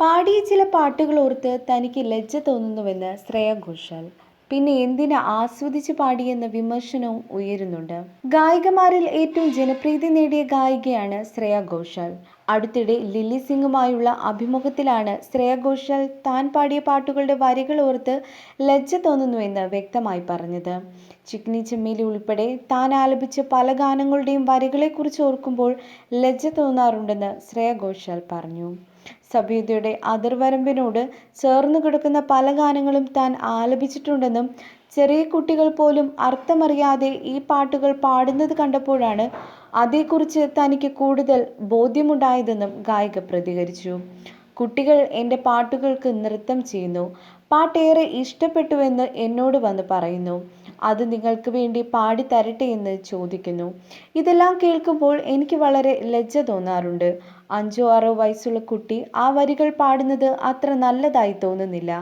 പാടിയ ചില പാട്ടുകൾ ഓർത്ത് തനിക്ക് ലജ്ജ തോന്നുന്നുവെന്ന് ശ്രേയ ഘോഷാൽ. പിന്നെ എന്തിന് ആസ്വദിച്ച് പാടിയെന്ന വിമർശനവും ഉയരുന്നുണ്ട്. ഗായികമാരിൽ ഏറ്റവും ജനപ്രീതി നേടിയ ഗായികയാണ് ശ്രേയ ഘോഷാൽ. അടുത്തിടെ ലില്ലി സിംഗുമായുള്ള അഭിമുഖത്തിലാണ് ശ്രേയ ഘോഷാൽ താൻ പാടിയ പാട്ടുകളുടെ വരികൾ ഓർത്ത് ലജ്ജ തോന്നുന്നുവെന്ന് വ്യക്തമായി പറഞ്ഞത്. ചിക്നി ചെമ്മീലി ഉൾപ്പെടെ താൻ ആലപിച്ച പല ഗാനങ്ങളുടെയും വരികളെക്കുറിച്ച് ഓർക്കുമ്പോൾ ലജ്ജ തോന്നാറുണ്ടെന്ന് ശ്രേയ ഘോഷാൽ പറഞ്ഞു. സഭ്യതയുടെ അതിർവരമ്പിനോട് ചേർന്നു കിടക്കുന്ന പല ഗാനങ്ങളും താൻ ആലപിച്ചിട്ടുണ്ടെന്നും ചെറിയ കുട്ടികൾ പോലും അർത്ഥമറിയാതെ ഈ പാട്ടുകൾ പാടുന്നത് കണ്ടപ്പോഴാണ് അതേക്കുറിച്ച് തനിക്ക് കൂടുതൽ ബോധ്യമുണ്ടായതെന്നും ഗായിക പ്രതികരിച്ചു. കുട്ടികൾ എന്റെ പാട്ടുകൾക്ക് നൃത്തം ചെയ്യുന്നു. പാട്ടേറെ ഇഷ്ടപ്പെട്ടുവെന്ന് എന്നോട് വന്ന് പറയുന്നു. അത് നിങ്ങൾക്ക് വേണ്ടി പാടി തരട്ടെ എന്ന് ചോദിക്കുന്നു. ഇതെല്ലാം കേൾക്കുമ്പോൾ എനിക്ക് വളരെ ലജ്ജ തോന്നാറുണ്ട്. അഞ്ചോ ആറോ വയസ്സുള്ള കുട്ടി ആ വരികൾ പാടുന്നത് അത്ര നല്ലതായി തോന്നുന്നില്ല.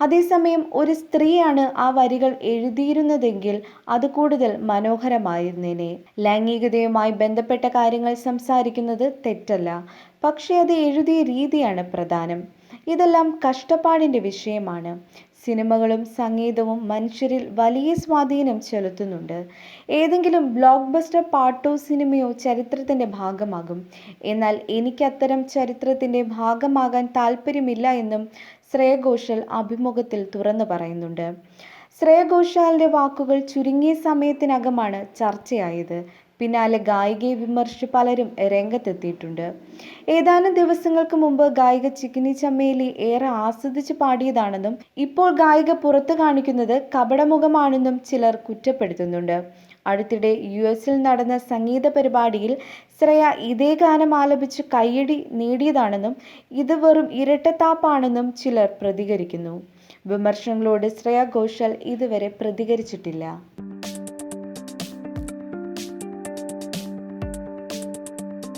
അതേസമയം ഒരു സ്ത്രീയാണ് ആ വരികൾ എഴുതിയിരുന്നതെങ്കിൽ അത് കൂടുതൽ മനോഹരമായിരുന്നേനെ. ലൈംഗികതയുമായി ബന്ധപ്പെട്ട കാര്യങ്ങൾ സംസാരിക്കുന്നത് തെറ്റല്ല. പക്ഷേ അത് എഴുതിയ രീതിയാണ് പ്രധാനം. ഇതെല്ലാം കഷ്ടപ്പാടിന്റെ വിഷയമാണ്. സിനിമകളും സംഗീതവും മനുഷ്യരിൽ വലിയ സ്വാധീനം ചെലുത്തുന്നുണ്ട്. ഏതെങ്കിലും ബ്ലോക്ക് ബസ്റ്റർ പാട്ടോ സിനിമയോ ചരിത്രത്തിന്റെ ഭാഗമാകും. എന്നാൽ എനിക്കത്തരം ചരിത്രത്തിന്റെ ഭാഗമാകാൻ താല്പര്യമില്ല എന്നും ശ്രേയ ഘോഷൽ അഭിമുഖത്തിൽ തുറന്നു പറയുന്നുണ്ട്. ശ്രേയ ഘോഷാലിന്റെ വാക്കുകൾ ചുരുങ്ങിയ സമയത്തിനകമാണ് ചർച്ചയായത്. പിന്നാലെ ഗായികയെ വിമർശിച്ച് പലരും രംഗത്തെത്തിയിട്ടുണ്ട്. ഏതാനും ദിവസങ്ങൾക്ക് മുമ്പ് ഗായിക ചിക്കിനി ചമ്മേലി ഏറെ ആസ്വദിച്ച് പാടിയതാണെന്നും ഇപ്പോൾ ഗായിക പുറത്തു കാണിക്കുന്നത് കപടമുഖമാണെന്നും ചിലർ കുറ്റപ്പെടുത്തുന്നുണ്ട്. അടുത്തിടെ യു എസിൽ നടന്ന സംഗീത പരിപാടിയിൽ ശ്രേയ ഇതേ ഗാനം ആലപിച്ച് കയ്യടി നേടിയതാണെന്നും ഇത് വെറും ഇരട്ടത്താപ്പാണെന്നും ചിലർ പ്രതികരിക്കുന്നു. വിമർശനങ്ങളോട് ശ്രേയ ഘോഷാൽ ഇതുവരെ പ്രതികരിച്ചിട്ടില്ല.